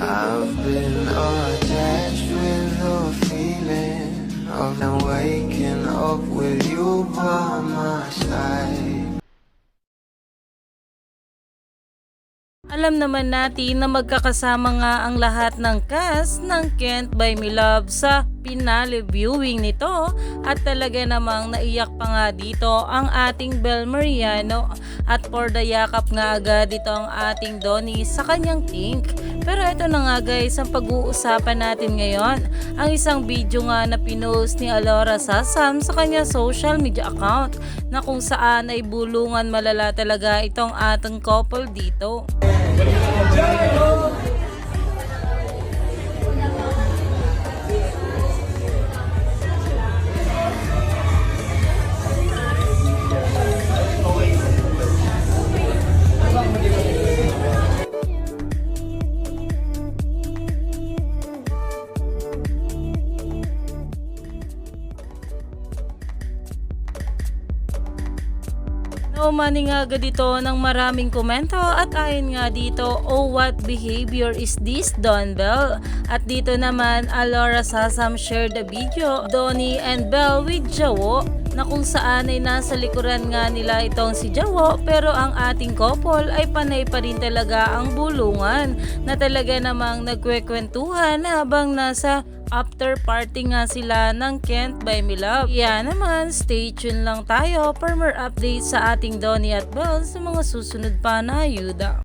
I've been attached with the feeling of now waking up with you by my side. Alam naman natin na magkakasama nga ang lahat ng cast ng Kent by Me Love sa finale viewing nito at talaga namang naiyak pa nga dito ang ating Bel Mariano at for the yakap nga agad dito ang ating Donnie sa kanyang Tink. Pero ito na nga guys ang pag-uusapan natin ngayon ang isang video nga na pinost ni Alora Sasam sa kanya social media account na kung saan ay bulungan malala talaga itong ating couple dito. Naumani nga agad ito ng maraming komento at ayon nga dito, oh what behavior is this Don Bell? At dito naman, Alora Sasam shared the video, Donnie and Bell with Jawo na kung saan ay nasa likuran nga nila itong si Jawo pero ang ating couple ay panay pa rin talaga ang bulungan na talaga namang nagkwekwentuhan habang nasa after party nga sila ng Kent by Love. Yan naman, stay tuned lang tayo for more updates sa ating Donnie at Belle sa mga susunod pa na ayuda.